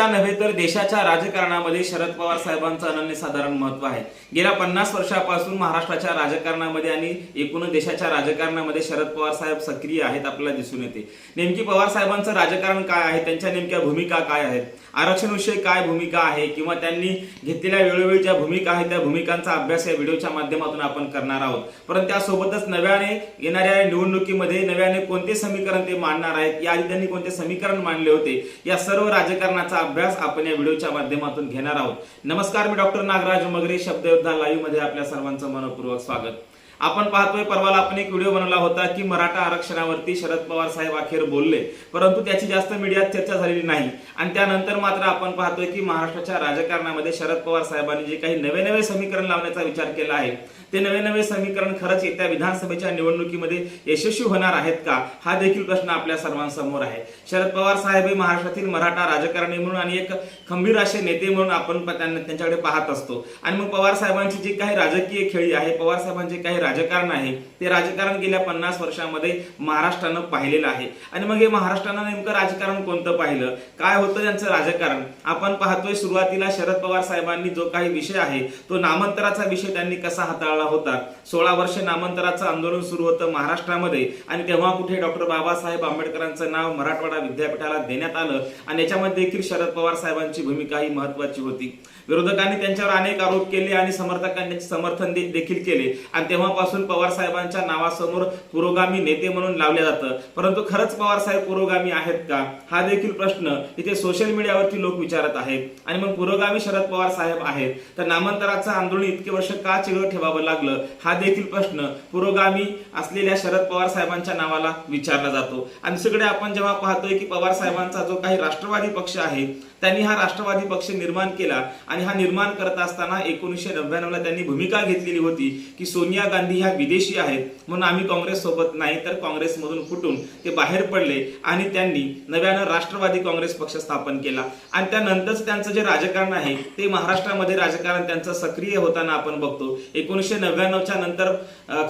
महाराष्ट्राच्या नव्हे तर देशाच्या राजकारणामध्ये शरद पवार साहेबांचं अनन्यसाधारण महत्त्व आहे. गेल्या पन्नास वर्षापासून महाराष्ट्राच्या राजकारणामध्ये आणि एकूण देशाच्या राजकारणामध्ये शरद पवार साहेब सक्रिय आहेत आपल्याला दिसून येते. नेमकी पवार साहेबांचं राजकारण काय आहे? त्यांच्या नेमक्या भूमिका काय आहेत? आरक्षण विषयी काय भूमिका आहे? किंवा त्यांनी घेतलेल्या वेळोवेळी ज्या भूमिका आहेत त्या भूमिकांचा अभ्यास या व्हिडिओच्या माध्यमातून आपण करणार आहोत. परंतु त्यासोबतच नव्याने येणाऱ्या निवडणुकीमध्ये नव्याने कोणते समीकरण ते मांडणार आहेत? याआधी त्यांनी कोणते समीकरण मांडले होते? या सर्व राजकारणाचा अभ्यास आपण या व्हिडिओच्या माध्यमातून घेणार आहोत. नमस्कार मी डॉक्टर नागराज मगरे शब्दयोद्धा लाईव्हमध्ये आपल्या सर्वांचं मनपूर्वक स्वागत. आपण पाहतोय परवाला आपण एक व्हिडिओ बनवला होता की मराठा आरक्षणावरती शरद पवार साहेब अखेर बोलले. परंतु त्याची जास्त मीडियात चर्चा झालेली नाही. आणि त्यानंतर मात्र आपण पाहतोय की महाराष्ट्राच्या राजकारणामध्ये शरद पवार साहेबांनी जे काही नवे नवे समीकरण लावण्याचा विचार केला आहे ते नवे नवे समीकरण खरंच येत्या विधानसभेच्या निवडणुकीमध्ये यशस्वी होणार आहेत का? हा देखील प्रश्न आपल्या सर्वांसमोर आहे. शरद पवार साहेब हे महाराष्ट्रातील मराठा राजकारणी म्हणून आणि एक खंबीर असे नेते म्हणून आपण त्यांना त्यांच्याकडे पाहत असतो. आणि मग पवार साहेबांची जी काही राजकीय खेळी आहे पवार साहेबांचे काही राजकारण आहे ते राजकारण गेल्या पन्नास वर्षामध्ये महाराष्ट्रानं पाहिलेलं आहे. आणि मग हे महाराष्ट्रानं नेमकं राजकारण कोणतं पाहिलं? काय होतं त्यांचं राजकारण? आपण पाहतोय सुरुवातीला शरद पवार साहेबांनी जो काही विषय आहे तो नामांतराचा विषय त्यांनी कसा हाताळला? होता. सोळा वर्ष नामांतराचं आंदोलन सुरू होतं महाराष्ट्रामध्ये आणि तेव्हा कुठे डॉक्टर बाबासाहेब आंबेडकरांचं नाव मराठवाडा विद्यापीठाला देण्यात आलं आणि याच्यामध्ये देखील शरद पवार साहेबांची भूमिका ही महत्वाची होती. विरोधकांनी त्यांच्यावर अनेक आरोप केले आणि समर्थकांनी समर्थन दे- देखील केले. आणि तेव्हापासून पवार साहेबांच्या नावासमोर पुरोगामी नेते म्हणून लावले जातं. परंतु खरंच पवार साहेब पुरोगामी आहेत का? हा देखील प्रश्न इथे सोशल मीडियावरती लोक विचारत आहेत. आणि मग पुरोगामी शरद पवार साहेब आहेत. तर नामांतराचं आंदोलन इतके वर्ष का चिघळ ठेवावं लागलं. हा देखील प्रश्न पुरोगामी असलेल्या शरद पवार साहेबांच्या नावाला विचारला जातो. आणि दुसरीकडे आपण जेव्हा पाहतोय की पवार साहेबांचा जो काही राष्ट्रवादी पक्ष आहे त्यांनी हा राष्ट्रवादी पक्ष निर्माण केला आणि हा निर्माण करत असताना एकोणीसशे नव्याण्णवला त्यांनी भूमिका घेतलेली होती की सोनिया गांधी ह्या विदेशी आहेत. म्हणून आम्ही काँग्रेस सोबत नाही तर काँग्रेसमधून फुटून ते बाहेर पडले आणि त्यांनी नव्यानं राष्ट्रवादी काँग्रेस पक्ष स्थापन केला. आणि त्यानंतरच त्यांचं जे राजकारण आहे ते महाराष्ट्रामध्ये राजकारण त्यांचं सक्रिय होताना आपण बघतो. एकोणीसशे नव्याण्णवच्या नंतर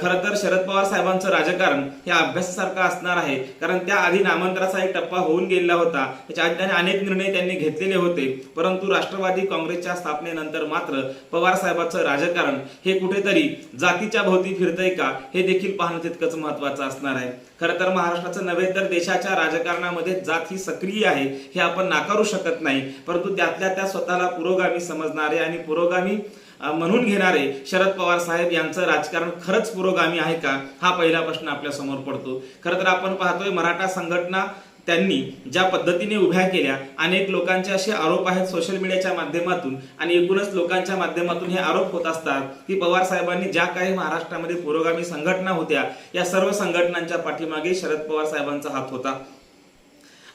खरं तर शरद पवार साहेबांचं राजकारण हे अभ्यासासारखं असणार आहे. कारण त्या आधी नामांतराचा एक टप्पा होऊन गेलेला होता. त्याच्या आधी अनेक निर्णय त्यांनी घेतलेले होते. परंतु राष्ट्रवादी काँग्रेसच्या स्थापनेनंतर मात्र पवार साहेबांचं राजकारण हे कुठेतरी जातीच्या भोवती फिरतंय का हे देखील पाहणं तितकंच महत्वाचं असणार आहे. खरं तर महाराष्ट्राचं नव्हे तर देशाच्या राजकारणामध्ये जात ही सक्रिय आहे हे आपण नाकारू शकत नाही. परंतु त्यातल्या त्या स्वतःला पुरोगामी समजणारे आणि पुरोगामी म्हणून घेणारे शरद पवार साहेब यांचं राजकारण खरंच पुरोगामी आहे का? हा पहिला प्रश्न आपल्यासमोर पडतो. खरं तर आपण पाहतोय मराठा संघटना त्यांनी ज्या पद्धतीने उभ्या केल्या अनेक लोकांचे असे आरोप आहेत सोशल मीडियाच्या माध्यमातून आणि एकूणच लोकांच्या माध्यमातून हे आरोप होत असतात की पवार साहेबांनी ज्या काही महाराष्ट्रामध्ये पुरोगामी संघटना होत्या या सर्व संघटनांच्या पाठीमागे शरद पवार साहेबांचा हात होता.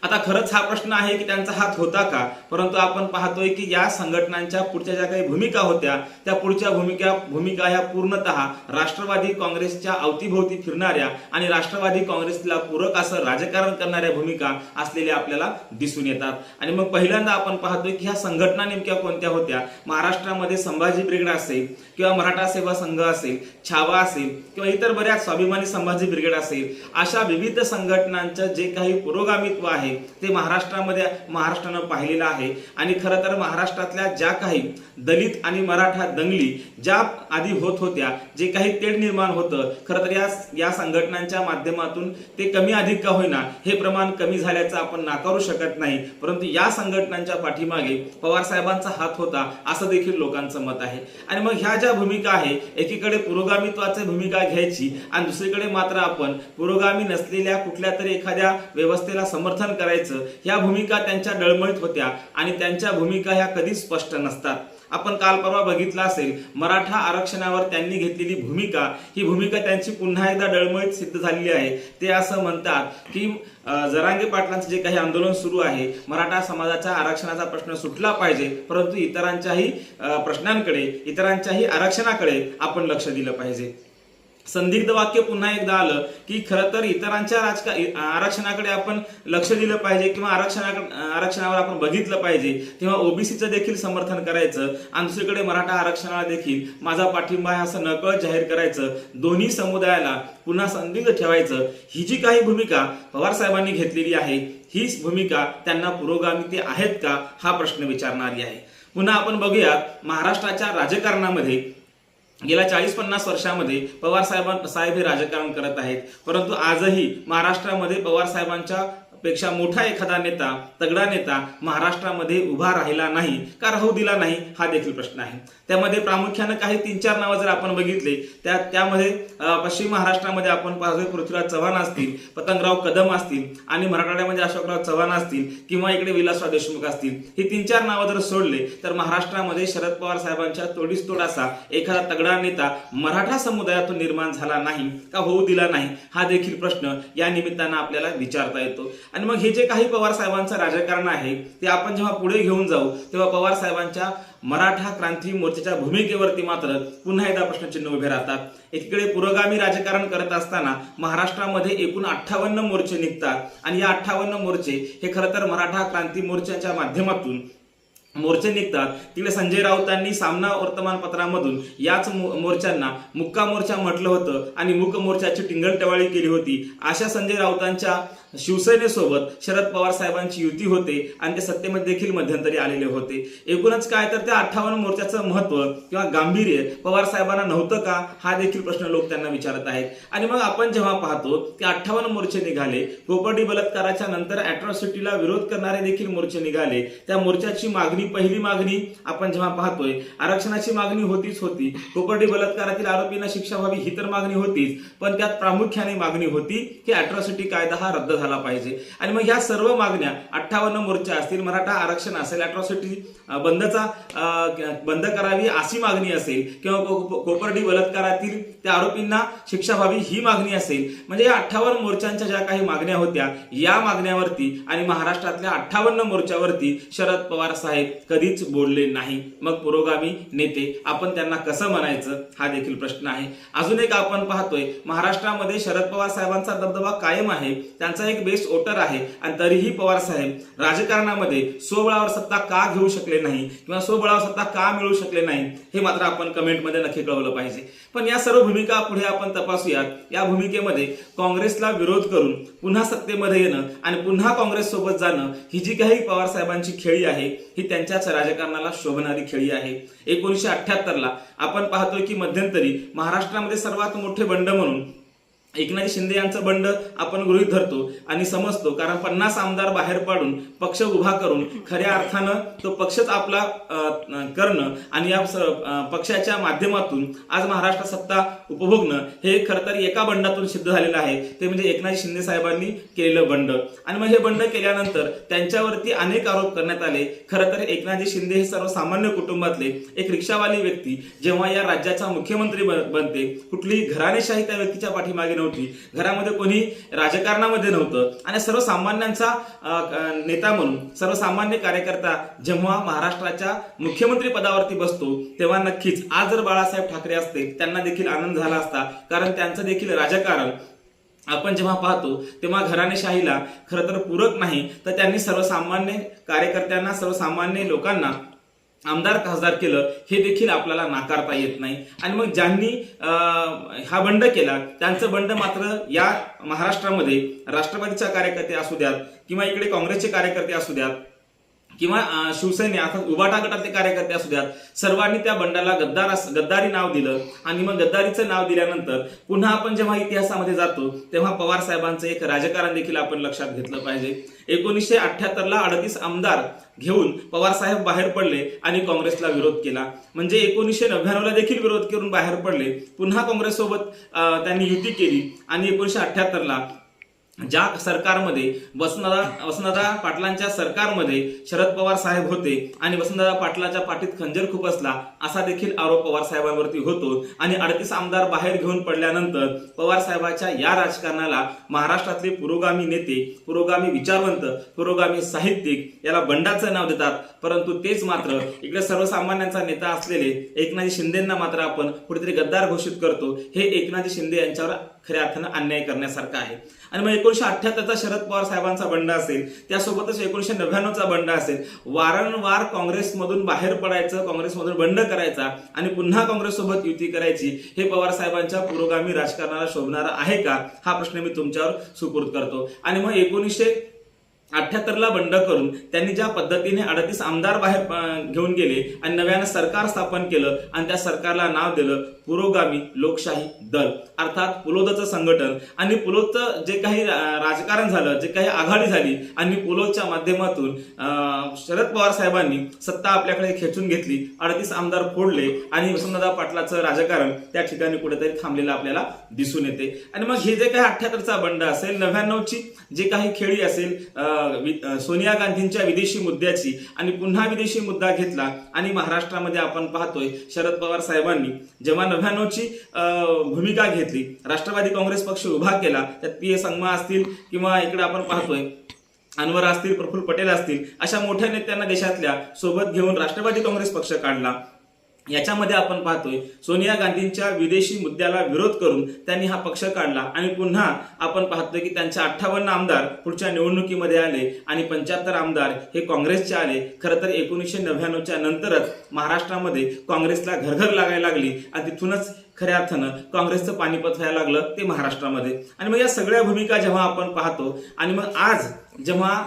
आता खरंच हा प्रश्न आहे की त्यांचा हात होता का? परंतु आपण पाहतोय की या संघटनांच्या पुढच्या ज्या काही भूमिका होत्या त्या पुढच्या भूमिका भूमिका ह्या पूर्णतः राष्ट्रवादी काँग्रेसच्या अवतीभोवती फिरणाऱ्या आणि राष्ट्रवादी काँग्रेसला पूरक असं राजकारण करणाऱ्या भूमिका असलेल्या आपल्याला दिसून येतात. आणि मग पहिल्यांदा आपण पाहतोय की ह्या संघटना नेमक्या कोणत्या होत्या? महाराष्ट्रामध्ये संभाजी ब्रिगेड असेल किंवा मराठा सेवा संघ असेल छावा असेल किंवा इतर बऱ्याच स्वाभिमानी संभाजी ब्रिगेड असेल अशा विविध संघटनांचं जे काही पुरोगामित्व आहे ते महाराष्ट्रामध्ये महाराष्ट्रानं पाहिलेलं आहे. आणि खरं तर महाराष्ट्रातल्या ज्या काही दलित आणि मराठा दंगली ज्या आधी होत होत्या जे काही तेढ निर्माण होतं खरं तर या या संघटनांच्या माध्यमातून ते कमी अधिक का होईना हे प्रमाण कमी झाल्याचं आपण नाकारू शकत नाही. परंतु या संघटनांच्या पाठीमागे पवार साहेबांचा हात होता असं देखील लोकांचं मत आहे. आणि मग ह्या ज्या भूमिका आहे एकीकडे पुरोगामित्वाची भूमिका घ्यायची आणि दुसरीकडे मात्र आपण पुरोगामी नसलेल्या कुठल्या तरी एखाद्या व्यवस्थेला समर्थन करायचं ह्या भूमिका त्यांच्या डळमळीत होत्या आणि त्यांच्या भूमिका ह्या कधीच स्पष्ट नसतात. आपण काल परवा बघितलं असेल मराठा आरक्षणावर त्यांनी घेतलेली भूमिका ही भूमिका त्यांची पुन्हा एकदा डळमळीत सिद्ध झालेली आहे. ते असं म्हणतात की जरांगे पाटलांचं जे काही आंदोलन सुरू आहे मराठा समाजाच्या आरक्षणाचा प्रश्न सुटला पाहिजे परंतु इतरांच्याही प्रश्नांकडे इतरांच्याही आरक्षणाकडे आपण लक्ष दिलं पाहिजे. संदिग्ध वाक्य पुन्हा एकदा आलं की खरं तर इतरांच्या राजका आरक्षणाकडे आपण लक्ष दिलं पाहिजे किंवा आरक्षणाकडे आरक्षणावर आपण बघितलं पाहिजे तेव्हा ओबीसीचं देखील समर्थन करायचं आणि दुसरीकडे मराठा आरक्षणाला देखील माझा पाठिंबा आहे असं नकळत जाहीर करायचं दोन्ही समुदायाला पुन्हा संदिग्ध ठेवायचं ही जी काही भूमिका पवार साहेबांनी घेतलेली आहे हीच भूमिका त्यांना पुरोगामी ते आहेत का हा प्रश्न विचारणारी आहे. पुन्हा आपण बघूया महाराष्ट्राच्या राजकारणामध्ये गेल्या चाळीस पन्नास वर्षामध्ये पवार साहेबां साहेब हे राजकारण करत आहेत. परंतु आजही महाराष्ट्रामध्ये पवार साहेबांच्या पेक्षा मोठा एखादा नेता तगडा नेता महाराष्ट्रामध्ये उभा राहिला नाही का राहू दिला नाही हा देखील प्रश्न आहे. त्यामध्ये प्रामुख्यानं काही तीन चार नावं जर आपण बघितले त्या त्यामध्ये पश्चिम महाराष्ट्रामध्ये आपण पाहतोय पृथ्वीराज चव्हाण असतील पतंगराव कदम असतील आणि मराठवाड्यामध्ये अशोकराव चव्हाण असतील किंवा इकडे विलासराव देशमुख असतील. ही तीन चार नावं जर सोडले तर महाराष्ट्रामध्ये शरद पवार साहेबांच्या तोडीस तोड असा एखादा तगडा नेता मराठा समुदायातून निर्माण झाला नाही का होऊ दिला नाही हा देखील प्रश्न या निमित्तानं आपल्याला विचारता येतो. आणि मग हे जे काही पवार साहेबांचं राजकारण आहे ते आपण जेव्हा पुढे घेऊन जाऊ तेव्हा पवार साहेबांच्या मराठा क्रांती मोर्चाच्या भूमिकेवरती मात्र पुन्हा एकदा प्रश्नचिन्ह उभे राहतात. एकीकडे पुरोगामी राजकारण करत असताना महाराष्ट्रामध्ये एकूण अठ्ठावन्न मोर्चे निघतात आणि या अठ्ठावन्न मोर्चे हे खरं तर मराठा क्रांती मोर्चाच्या माध्यमातून मोर्चे निघतात. तिकडे संजय राऊतांनी सामना वर्तमानपत्रामधून याच मो- मोर्चांना मुक्का मोर्चा म्हटलं होतं आणि मुक मोर्चाची टिंगलटवाळी केली होती. अशा संजय राऊतांच्या शिवसेनेसोबत शरद पवार साहेबांची युती होते आणि ते सत्तेमध्ये देखील मध्यंतरी आलेले होते. एकूणच काय तर त्या अठ्ठावन्न मोर्चाचं महत्त्व किंवा गांभीर्य पवार साहेबांना नव्हतं का? हा देखील प्रश्न लोक त्यांना विचारत आहेत. आणि मग आपण जेव्हा पाहतो की अठ्ठावन्न मोर्चे निघाले कोपर्डी बलात्काराच्या नंतर अॅट्रॉसिटीला विरोध करणारे देखील मोर्चे निघाले. त्या मोर्चाची मागणी पहिली मागणी आपण जेव्हा पाहतोय आरक्षणाची मागणी होतीच होती. कोपर्डी बलात्कारातील आरोपींना शिक्षा व्हावी ही तर मागणी होतीच पण त्यात प्रामुख्याने मागणी होती की अॅट्रॉसिटी कायदा हा रद्द झाला. झाला पाहिजे. आणि मग ह्या सर्व मागण्या अठ्ठावन्न मोर्चा असतील मराठा आरक्षण असेल अॅट्रॉसिटी बंदचा बंद करावी अशी मागणी असेल किंवा कोपर्डी बलात्कारातील त्या आरोपींना शिक्षा व्हावी ही मागणी असेल म्हणजे या अठ्ठावन्न मोर्चांच्या ज्या काही मागण्या होत्या या मागण्यावरती आणि महाराष्ट्रातल्या अठ्ठावन्न मोर्चावरती शरद पवार साहेब कधीच बोलले नाही. मग पुरोगामी नेते आपण त्यांना कसं म्हणायचं? हा देखील प्रश्न आहे. अजून एक आपण पाहतोय महाराष्ट्रामध्ये शरद पवार साहेबांचा दबदबा कायम आहे त्यांचा एक एक बेस्ट वोटर आहे आणि तरीही पवार साहेब राजकारणामध्ये स्वबळावर सत्ता का घेऊ शकले नाही किंवा स्वबळावर सत्ता का मिळू शकले नाही हे मात्र आपण कमेंटमध्ये नक्की कळवलं पाहिजे. पण या सर्व भूमिका पुढे आपण तपासूयात. या भूमिकेमध्ये काँग्रेसला विरोध करून पुन्हा सत्तेमध्ये येणं आणि पुन्हा काँग्रेस सोबत जाणं ही जी काही पवार साहेबांची खेळी आहे ही त्यांच्याच राजकारणाला शोभणारी खेळी आहे. एकोणीसशे अठ्याहत्तरला आपण पाहतोय की मध्यंतरी महाराष्ट्रामध्ये सर्वात मोठे बंड म्हणून एकनाथ शिंदे यांचं बंड आपण गृहीत धरतो आणि समजतो कारण पन्नास आमदार बाहेर पाडून पक्ष उभा करून खऱ्या अर्थानं तो पक्षच आपला करणं आणि या पक्षाच्या माध्यमातून आज महाराष्ट्र सत्ता उपभोगणं हे खरं तर एका बंडातून सिद्ध झालेलं आहे. ते म्हणजे एकनाथ शिंदे साहेबांनी केलेलं बंड. आणि मग हे बंड केल्यानंतर त्यांच्यावरती अनेक आरोप करण्यात आले. खरं तर एकनाथजी शिंदे हे सर्वसामान्य कुटुंबातले एक रिक्षावाली व्यक्ती. जेव्हा या राज्याचा मुख्यमंत्री बन- बनते कुठलीही घराणेशाही त्या व्यक्तीच्या पाठीमागे नव्हती. घरामध्ये कोणी राजकारणामध्ये नव्हतं. आणि सर्वसामान्यांचा नेता म्हणून सर्वसामान्य कार्यकर्ता जेव्हा महाराष्ट्राच्या मुख्यमंत्री पदावरती बसतो तेव्हा नक्कीच आज जर बाळासाहेब ठाकरे असते त्यांना देखील आनंद झाला असता. कारण त्यांचं देखील राजकारण आपण जेव्हा पाहतो तेव्हा घराणेशाहीला खरं तर पूरक नाही. तर त्यांनी सर्वसामान्य कार्यकर्त्यांना सर्वसामान्य लोकांना आमदार खासदार केलं हे देखील आपल्याला नाकारता येत नाही. आणि मग ज्यांनी अं, हा बंड केला त्यांचं बंड मात्र या महाराष्ट्रामध्ये राष्ट्रवादीच्या कार्यकर्ते असू द्यात किंवा इकडे काँग्रेसचे कार्यकर्ते असू द्यात किंवा शिवसेने अर्थात उभाटा गटातले कार्यकर्ते असू द्यात सर्वांनी त्या बंडाला गद्दार गद्दारी नाव दिलं. आणि मग गद्दारीचं नाव दिल्यानंतर पुन्हा आपण जेव्हा इतिहासामध्ये जातो तेव्हा पवार साहेबांचं एक राजकारण देखील आपण लक्षात घेतलं पाहिजे. एकोणीसशे अठ्याहत्तरला अडतीस आमदार घेऊन पवार साहेब बाहेर पडले आणि काँग्रेसला विरोध केला. म्हणजे एकोणीसशे नव्याण्णवला देखील विरोध करून बाहेर पडले. पुन्हा काँग्रेससोबत त्यांनी युती केली. आणि एकोणीसशे अठ्याहत्तर ला ज्या सरकारमध्ये वसंतदा वसंतदा पाटलांच्या सरकारमध्ये शरद पवार साहेब होते आणि वसंतदा पाटलाच्या पाठीत खंजर खूप असला असा देखील आरोप पवार साहेबांवरती होतो. आणि अडतीस आमदार बाहेर घेऊन पडल्यानंतर पवार साहेबाच्या या राजकारणाला महाराष्ट्रातले पुरोगामी नेते पुरोगामी विचारवंत पुरोगामी साहित्यिक याला बंडाचं नाव देतात. परंतु तेच मात्र इकडे सर्वसामान्यांचा नेता असलेले एकनाथी शिंदेंना मात्र आपण कुठेतरी गद्दार घोषित करतो. हे एकनाथी शिंदे यांच्यावर खऱ्या अर्थानं अन्याय करण्यासारखं आहे. आणि मग एकोणीशे अठ्ठ्याहत्तरचा शरद पवार साहेबांचा बंड असेल त्यासोबतच एकोणीशे नव्याण्णवचा बंड असेल वारंवार काँग्रेसमधून बाहेर पडायचं काँग्रेसमधून बंड करायचा आणि पुन्हा काँग्रेससोबत युती करायची हे पवार साहेबांच्या पुरोगामी राजकारणाला शोभणारा आहे का? हा प्रश्न मी तुमच्यावर सुपूर्द करतो. आणि मग एकोणीसशे अठ्ठ्याहत्तरला बंड करून त्यांनी ज्या पद्धतीने अडतीस आमदार बाहेर घेऊन गेले आणि नव्यानं सरकार स्थापन केलं आणि त्या सरकारला नाव दिलं पुरोगामी लोकशाही दल अर्थात पुलोदचं संघटन. आणि पुलोदचं जे काही राजकारण झालं जे काही आघाडी झाली आणि पुलोदच्या माध्यमातून अं, शरद पवार साहेबांनी सत्ता आपल्याकडे खेचून घेतली अडतीस आमदार फोडले आणि वसंतदादा पाटलाचं राजकारण त्या ठिकाणी कुठेतरी थांबलेलं आपल्याला दिसून येते. आणि मग हे जे काही अठ्ठ्याहत्तरचा बंड असेल नव्याण्णवची जे काही खेळी असेल अं, सोनिया गांधींच्या विदेशी मुद्द्याची आणि पुन्हा विदेशी मुद्दा घेतला आणि महाराष्ट्रामध्ये आपण पाहतोय शरद पवार साहेबांनी जेव्हा नव्याण्णवची अं, भूमिका घेतली राष्ट्रवादी काँग्रेस पक्ष उभा केला त्यात पी ए संगमा असतील किंवा इकडे आपण पाहतोय अनवर असतील प्रफुल्ल पटेल असतील अशा मोठ्या नेत्यांना देशातल्या सोबत घेऊन राष्ट्रवादी काँग्रेस पक्ष काढला. याच्यामध्ये आपण पाहतोय सोनिया गांधींच्या विदेशी मुद्द्याला विरोध करून त्यांनी हा पक्ष काढला आणि पुन्हा आपण पाहतोय की त्यांचे अठ्ठावन्न आमदार पुढच्या निवडणुकीमध्ये आले आणि पंच्याहत्तर आमदार हे काँग्रेसचे आले. खरं तर एकोणीसशे नव्याण्णवच्या नंतरच महाराष्ट्रामध्ये काँग्रेसला घरघर लागायला लागली आणि तिथूनच खऱ्या अर्थानं काँग्रेसचं पाणीपत व्हायला लागलं ते महाराष्ट्रामध्ये. आणि मग या सगळ्या भूमिका जेव्हा आपण पाहतो आणि मग आज जेव्हा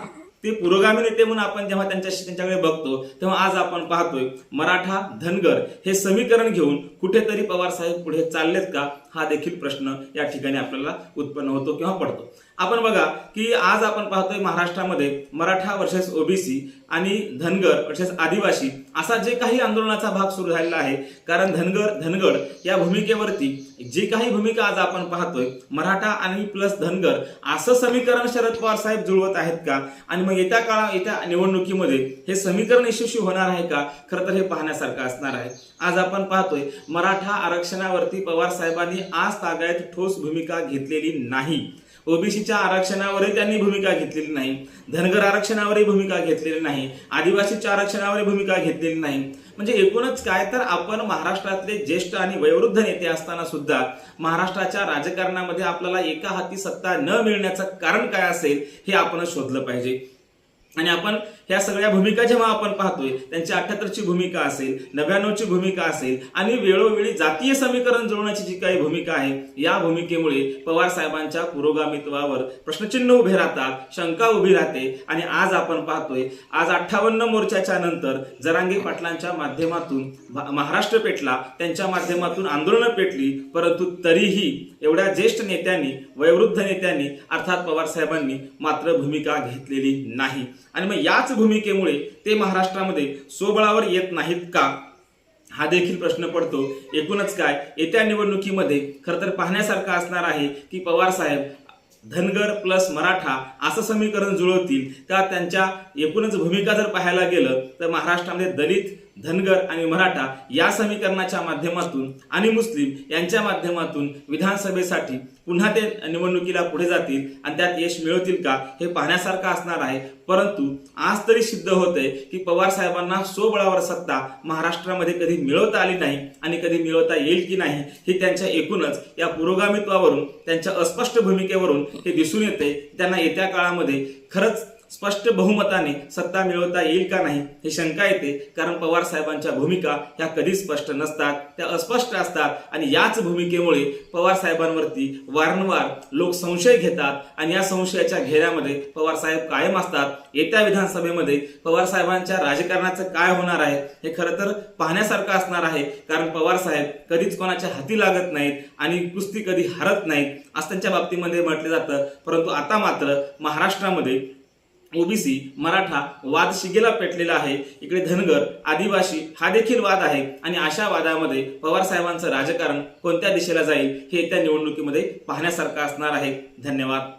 ते पुरोगामी नेते म्हणून आपण जेव्हा त्यांच्याशी त्यांच्याकडे बघतो तेव्हा आज आपण पाहतोय मराठा धनगर हे समीकरण घेऊन कुठेतरी पवार साहेब पुढे चाललेत का? हा देखील प्रश्न या ठिकाणी आपल्याला उत्पन्न होतो किंवा पडतो. आपण बघा की आज आपण पाहतोय महाराष्ट्रामध्ये मराठा वर्सेस ओबीसी आणि धनगर वर्सेस आदिवासी असा जे काही आंदोलनाचा भाग सुरू झालेला आहे कारण धनगर धनगड या भूमिकेवरती जी काही भूमिका आज आपण पाहतोय मराठा आणि प्लस धनगर असं समीकरण शरद पवार साहेब जुळवत आहेत का? आणि मग येत्या काळा येत्या निवडणुकीमध्ये हे समीकरण यशस्वी होणार आहे का? खरं तर हे पाहण्यासारखं असणार आहे. आज आपण पाहतोय मराठा आरक्षणावरती पवार साहेबांनी आज तागायत ठोस भूमिका घेतलेली नाही. ओबीसीच्या आरक्षणावरही त्यांनी भूमिका घेतलेली नाही. धनगर आरक्षणावरही भूमिका घेतलेली नाही. आदिवासीच्या आरक्षणावरही भूमिका घेतलेली नाही. म्हणजे एकूणच काय तर आपण महाराष्ट्रातले ज्येष्ठ आणि वयोवृद्ध नेते असताना सुद्धा महाराष्ट्राच्या राजकारणामध्ये आपल्याला एका हाती सत्ता न मिळण्याचं कारण काय असेल हे आपण शोधलं पाहिजे. आणि आपण ह्या सगळ्या भूमिका जेव्हा आपण पाहतोय त्यांची अठ्याहत्तरची भूमिका असेल नव्याण्णवची भूमिका असेल आणि वेळोवेळी जातीय समीकरण जुळवण्याची जी काही भूमिका आहे या भूमिकेमुळे पवार साहेबांच्या पुरोगामित्वावर प्रश्नचिन्ह उभे राहतात शंका उभी राहते आणि आज आपण पाहतोय आज अठ्ठावन्न मोर्चाच्या नंतर जरांगे पाटलांच्या माध्यमातून महाराष्ट्र पेटला त्यांच्या माध्यमातून आंदोलनं पेटली परंतु तरीही एवढ्या ज्येष्ठ नेत्यांनी वयोवृद्ध नेत्यांनी अर्थात पवार साहेबांनी मात्र भूमिका घेतलेली नाही. आणि मग याच भूमिकेमुळे ते महाराष्ट्रामध्ये स्वबळावर येत नाहीत का? हा देखील प्रश्न पडतो. एकूणच काय? येत्या निवडणुकीमध्ये खरं तर पाहण्यासारखं असणार आहे की पवार साहेब धनगर प्लस मराठा असं समीकरण जुळवतील. का त्यांच्या एकूणच भूमिका जर पाहायला गेलं तर महाराष्ट्रामध्ये दलित धनगर आणि मराठा या समीकरणाच्या माध्यमातून आणि मुस्लिम यांच्या माध्यमातून विधानसभेसाठी पुन्हा ते निवडणुकीला पुढे जातील आणि त्यात यश मिळवतील का हे पाहण्यासारखं असणार आहे. परंतु आज तरी सिद्ध होतंय की पवार साहेबांना स्वबळावर सत्ता महाराष्ट्रामध्ये कधी मिळवता आली नाही आणि कधी मिळवता येईल की नाही हे त्यांच्या एकूणच या पुरोगामित्वावरून त्यांच्या अस्पष्ट भूमिकेवरून हे दिसून येते त्यांना येत्या काळामध्ये खरंच स्पष्ट बहुमताने सत्ता मिळवता येईल का नाही हे शंका येते कारण पवार साहेबांच्या भूमिका ह्या कधीच स्पष्ट नसतात त्या अस्पष्ट असतात आणि याच भूमिकेमुळे पवार साहेबांवरती वारंवार लोक संशय घेतात आणि या संशयाच्या घेऱ्यामध्ये पवार साहेब कायम असतात. येत्या विधानसभेमध्ये पवार साहेबांच्या राजकारणाचं काय होणार आहे हे खरं तर पाहण्यासारखं असणार आहे कारण पवार साहेब कधीच कोणाच्या हाती लागत नाहीत आणि कुस्ती कधी हरत नाहीत असं त्यांच्या बाबतीमध्ये म्हटलं जातं. परंतु आता मात्र महाराष्ट्रामध्ये ओबीसी मराठा वाद शिगेला पेटलेला आहे. इकडे धनगर आदिवासी हा देखील वाद आहे. आणि अशा वादामध्ये पवार साहेबांचं राजकारण कोणत्या दिशेला जाईल हे त्या निवडणुकीमध्ये पाहण्यासारखं असणार आहे. धन्यवाद.